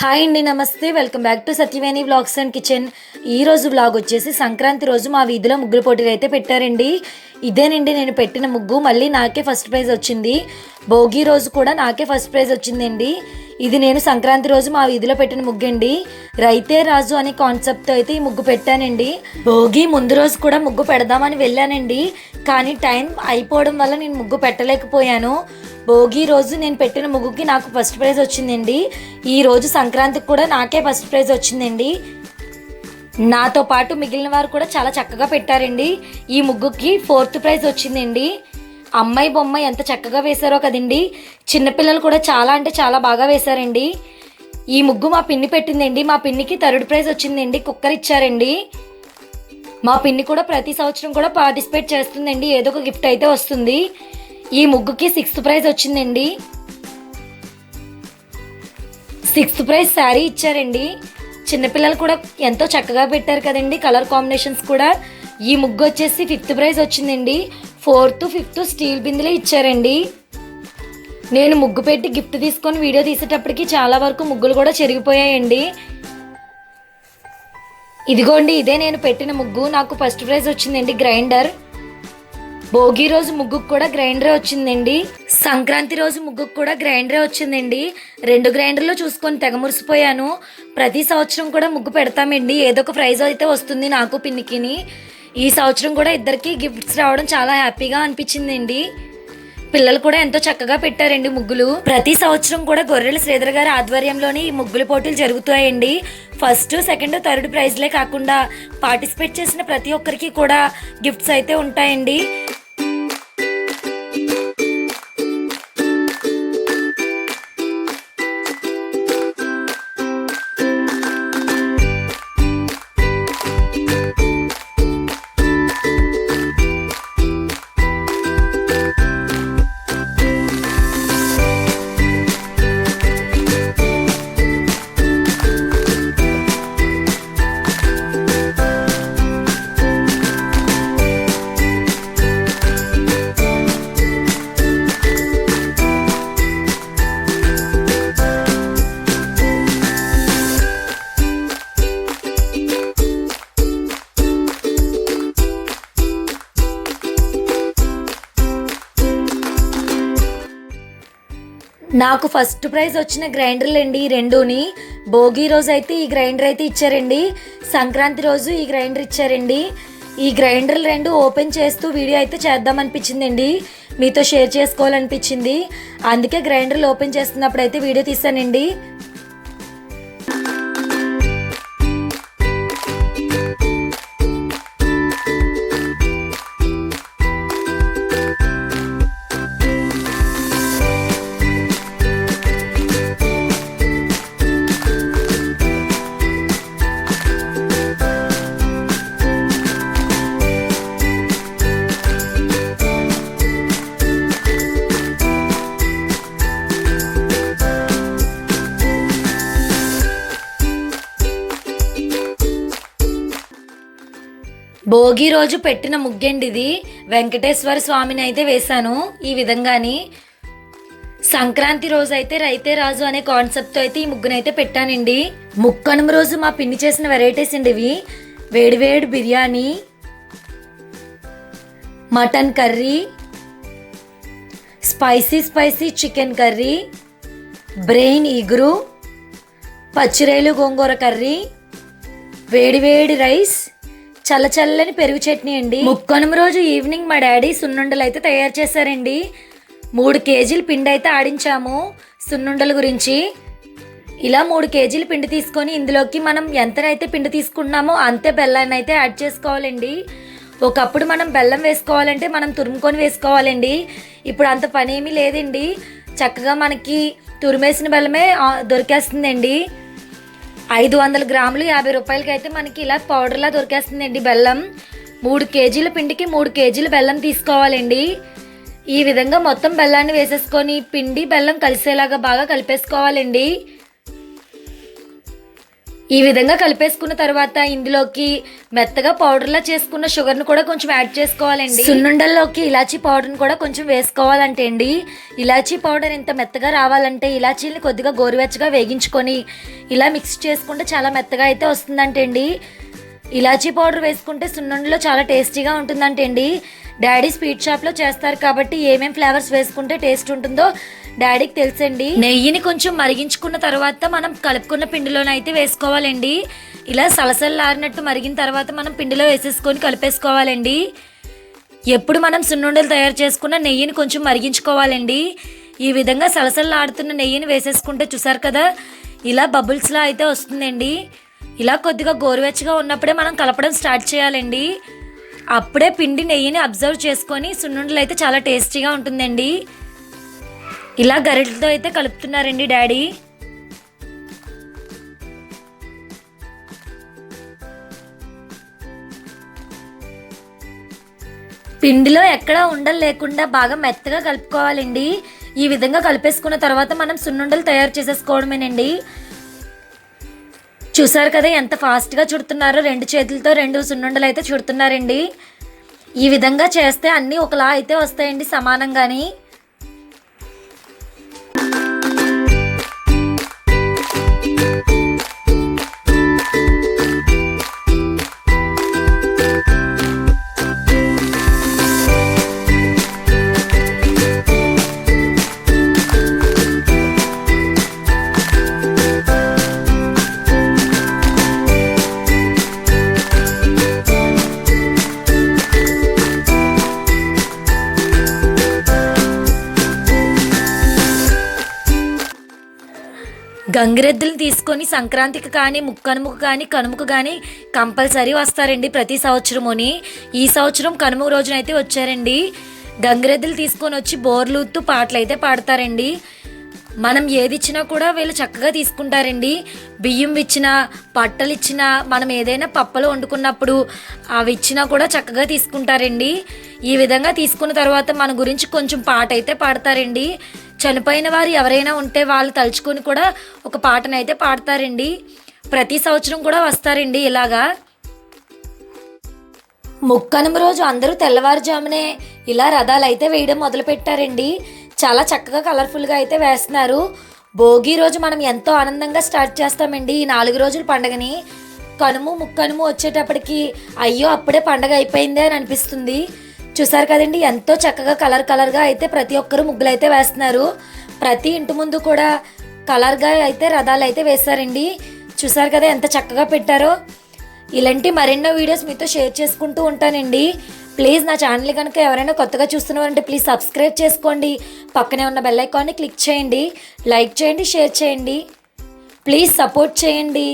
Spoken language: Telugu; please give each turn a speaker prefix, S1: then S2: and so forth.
S1: హాయ్ అండి నమస్తే. Welcome back to Satyaveni vlogs and kitchen. ఈ రోజు బ్లాగ్ వచ్చేసి సంక్రాంతి రోజు మా వీధిలో ముగ్గులు పోటీలు అయితే పెట్టారండి. ఇదేనండి నేను పెట్టిన ముగ్గు. మళ్ళీ నాకే ఫస్ట్ ప్రైజ్ వచ్చింది. భోగి రోజు కూడా నాకే ఫస్ట్ ప్రైజ్ వచ్చిందండి. ఇది నేను సంక్రాంతి రోజు మా వీధిలో పెట్టిన ముగ్గు అండి రైతే రాజు అనే కాన్సెప్ట్తో అయితే ఈ ముగ్గు పెట్టానండి. భోగి ముందు రోజు కూడా ముగ్గు పెడదామని వెళ్ళానండి. కానీ టైం అయిపోవడం వల్ల నేను ముగ్గు పెట్టలేకపోయాను. భోగి రోజు నేను పెట్టిన ముగ్గుకి నాకు ఫస్ట్ ప్రైజ్ వచ్చిందండి. ఈ రోజు సంక్రాంతికి కూడా నాకే ఫస్ట్ ప్రైజ్ వచ్చిందండి. నాతో పాటు మిగిలిన వారు కూడా చాలా చక్కగా పెట్టారండి. ఈ ముగ్గుకి ఫోర్త్ ప్రైజ్ వచ్చిందండి. అమ్మాయి బొమ్మ ఎంత చక్కగా వేశారో కదండి. చిన్నపిల్లలు కూడా చాలా అంటే చాలా బాగా వేశారండి. ఈ ముగ్గు మా పిన్ని పెట్టిందండి. మా పిన్నికి థర్డ్ ప్రైజ్ వచ్చిందండి. కుక్కర్ ఇచ్చారండి. మా పిన్ని కూడా ప్రతి సంవత్సరం కూడా పార్టిసిపేట్ చేస్తుందండి. ఏదో ఒక గిఫ్ట్ అయితే వస్తుంది. ఈ ముగ్గుకి సిక్స్త్ ప్రైజ్ వచ్చిందండి. సిక్స్త్ ప్రైజ్ శారీ ఇచ్చారండి. చిన్నపిల్లలు కూడా ఎంతో చక్కగా పెట్టారు కదండి. కలర్ కాంబినేషన్స్ కూడా. ఈ ముగ్గు వచ్చేసి ఫిఫ్త్ ప్రైజ్ వచ్చిందండి. ఫోర్త్ ఫిఫ్త్ స్టీల్ బిందెలే ఇచ్చారండి. నేను ముగ్గు పెట్టి గిఫ్ట్ తీసుకొని వీడియో తీసేటప్పటికి చాలా వరకు ముగ్గులు కూడా చెరిగిపోయాయండి. ఇదిగోండి ఇదే నేను పెట్టిన ముగ్గు. నాకు ఫస్ట్ ప్రైజ్ వచ్చిందండి గ్రైండర్. భోగి రోజు ముగ్గుకు కూడా గ్రైండరే వచ్చిందండి. సంక్రాంతి రోజు ముగ్గుకు కూడా గ్రైండరే వచ్చిందండి. రెండు గ్రైండర్లు చూసుకొని తెగ మురిసిపోయాను. ప్రతి సంవత్సరం కూడా ముగ్గు పెడతామండి. ఏదో ఒక ప్రైజ్ అయితే వస్తుంది నాకు పిన్నికిని. ఈ సంవత్సరం కూడా ఇద్దరికి గిఫ్ట్స్ రావడం చాలా హ్యాపీగా అనిపించిందండి. పిల్లలు కూడా ఎంతో చక్కగా పెట్టారండి ముగ్గులు. ప్రతి సంవత్సరం కూడా గొర్రెల శ్రీధర్ గారి ఆధ్వర్యంలోని ఈ ముగ్గుల పోటీలు జరుగుతాయండి. ఫస్ట్ సెకండ్ థర్డ్ ప్రైజ్లే కాకుండా పార్టిసిపేట్ చేసిన ప్రతి ఒక్కరికి కూడా గిఫ్ట్స్ అయితే ఉంటాయండి. నాకు ఫస్ట్ ప్రైజ్ వచ్చిన గ్రైండర్లు అండి ఈ రెండుని. భోగి రోజు అయితే ఈ గ్రైండర్ అయితే ఇచ్చారండి. సంక్రాంతి రోజు ఈ గ్రైండర్ ఇచ్చారండి. ఈ గ్రైండర్లు రెండు ఓపెన్ చేస్తూ వీడియో అయితే చేద్దామనిపించిందండి మీతో షేర్ చేసుకోవాలనిపించింది. అందుకే గ్రైండర్లు ఓపెన్ చేస్తున్నప్పుడు అయితే వీడియో తీసానండి. భోగి రోజు పెట్టిన ముగ్గండి ఇది వెంకటేశ్వర స్వామిని అయితే వేశాను ఈ విధంగాని. సంక్రాంతి రోజు అయితే రైతే రాజు అనే కాన్సెప్ట్తో అయితే ఈ ముగ్గునైతే పెట్టానండి. ముక్కనుమ రోజు మా పిన్ని చేసిన వెరైటీస్ అండి ఇవి. వేడివేడి biryani mutton curry spicy spicy chicken curry brain ఇగురు పచ్చిరైలు గోంగూర కర్రీ వేడివేడి రైస్ చల్ల చల్లని పెరుగు చట్నీ అండి. ముక్కనుమ రోజు ఈవినింగ్ మా డాడీ సున్నుండలు అయితే తయారు చేశారండి. మూడు కేజీల పిండి అయితే ఆడించాము సున్నుండల గురించి. ఇలా మూడు కేజీల పిండి తీసుకొని ఇందులోకి మనం ఎంతనైతే పిండి తీసుకుంటున్నామో అంతే బెల్లాన్ని అయితే యాడ్ చేసుకోవాలండి. ఒకప్పుడు మనం బెల్లం వేసుకోవాలంటే మనం తురుముకొని వేసుకోవాలండి. ఇప్పుడు అంత పని ఏమీ లేదండి. చక్కగా మనకి తురిమేసిన బెల్లమే దొరికేస్తుందండి. ఐదు వందల గ్రాములు యాభై రూపాయలకి అయితే మనకి ఇలా పౌడర్లా దొరికేస్తుందండి బెల్లం. మూడు కేజీల పిండికి మూడు కేజీల బెల్లం తీసుకోవాలండి. ఈ విధంగా మొత్తం బెల్లాన్ని వేసేసుకొని పిండి బెల్లం కలిసేలాగా బాగా కలిపేసుకోవాలండి. ఈ విధంగా కలిపేసుకున్న తర్వాత ఇందులోకి మెత్తగా పౌడర్లా చేసుకున్న షుగర్ను కూడా కొంచెం యాడ్ చేసుకోవాలండి. సున్నుండల్లోకి ఇలాచీ పౌడర్ని కూడా కొంచెం వేసుకోవాలంటే అండి ఇలాచీ పౌడర్ ఇంత మెత్తగా రావాలంటే ఇలాచీని కొద్దిగా గోరువెచ్చగా వేగించుకొని ఇలా మిక్స్ చేసుకుంటే చాలా మెత్తగా అయితే వస్తుందంటే అండి ఇలాచీ పౌడర్ వేసుకుంటే సున్నుండలో చాలా టేస్టీగా ఉంటుందంటే అండి డాడీ స్వీట్ షాప్లో చేస్తారు కాబట్టి ఏమేం ఫ్లేవర్స్ వేసుకుంటే టేస్ట్ ఉంటుందో డాడీకి తెలుసండి? నెయ్యిని కొంచెం మరిగించుకున్న తర్వాత మనం కలుపుకున్న పిండిలోనైతే వేసుకోవాలండి. ఇలా సలసలలారినట్టు మరిగిన తర్వాత మనం పిండిలో వేసేసుకొని కలిపేసుకోవాలండి. ఎప్పుడు మనం సున్నుండలు తయారు చేసుకున్న నెయ్యిని కొంచెం మరిగించుకోవాలండి. ఈ విధంగా సలసలలాడుతున్న నెయ్యిని వేసేసుకుంటే చూసారు కదా ఇలా బబుల్స్లా అయితే వస్తుందండి. ఇలా కొద్దిగా గోరువెచ్చగా ఉన్నప్పుడే మనం కలపడం స్టార్ట్ చేయాలండి. అప్పుడే పిండి నెయ్యిని అబ్జర్వ్ చేసుకొని సున్నుండలు అయితే చాలా టేస్టీగా ఉంటుందండి. ఇలా గరిటతో అయితే కలుపుతున్నారండి డాడీ. పిండిలో ఎక్కడా ఉండలు లేకుండా బాగా మెత్తగా కలుపుకోవాలండి. ఈ విధంగా కలిపేసుకున్న తర్వాత మనం సున్నుండలు తయారు చేసేసుకోవడమేనండి. చూసారు కదా ఎంత ఫాస్ట్గా చుడుతున్నారో రెండు చేతులతో రెండు సున్నుండలు అయితే చుడుతున్నారండి. ఈ విధంగా చేస్తే అన్నీ ఒకలా అయితే వస్తాయండి సమానంగాని. గంగిరెద్దులు తీసుకొని సంక్రాంతికి కానీ ముక్కనుముకు కానీ కనుముకు కానీ కంపల్సరీ వస్తారండి ప్రతి సంవత్సరముని ఈ సంవత్సరం కనుమ రోజునైతే వచ్చారండి. గంగిరెద్దులు తీసుకొని వచ్చి బోర్లూత్తు పాటలు అయితే పాడతారండి. మనం ఏది ఇచ్చినా కూడా వీళ్ళు చక్కగా తీసుకుంటారండి. బియ్యం ఇచ్చినా పట్టలు ఇచ్చినా మనం ఏదైనా పప్పలు వండుకున్నప్పుడు అవి ఇచ్చినా కూడా చక్కగా తీసుకుంటారండి. ఈ విధంగా తీసుకున్న తర్వాత మన గురించి కొంచెం పాట అయితే పాడతారండి. చనిపోయిన వారు ఎవరైనా ఉంటే వాళ్ళు తలుచుకొని కూడా ఒక పాటనైతే పాడతారండి. ప్రతి సంవత్సరం కూడా వస్తారండి ఇలాగా. ముక్కనుమ రోజు అందరూ తెల్లవారుజామునే ఇలా రథాలు అయితే వేయడం మొదలుపెట్టారండి. చాలా చక్కగా కలర్ఫుల్గా అయితే వేస్తున్నారు. భోగి రోజు మనం ఎంతో ఆనందంగా స్టార్ట్ చేస్తామండి ఈ నాలుగు రోజుల పండగని. కనుము ముక్కనుము వచ్చేటప్పటికి అయ్యో అప్పుడే పండగ అయిపోయిందే అని అనిపిస్తుంది. చూసారు కదండి ఎంతో చక్కగా కలర్ కలర్గా అయితే ప్రతి ఒక్కరు ముగ్గులు అయితే వేస్తున్నారు. ప్రతి ఇంటి ముందు కూడా కలర్గా అయితే రథాలు అయితే వేస్తారండి చూసారు కదా ఎంత చక్కగా పెట్టారో. ఇలాంటి మరెన్నో వీడియోస్ మీతో షేర్ చేసుకుంటూ ఉంటానండి. ప్లీజ్ నా ఛానల్ కనుక ఎవరైనా కొత్తగా చూస్తున్నారంటే ప్లీజ్ సబ్స్క్రైబ్ చేసుకోండి. పక్కనే ఉన్న బెల్ ఐకాన్ని క్లిక్ చేయండి. లైక్ చేయండి షేర్ చేయండి. ప్లీజ్ సపోర్ట్ చేయండి.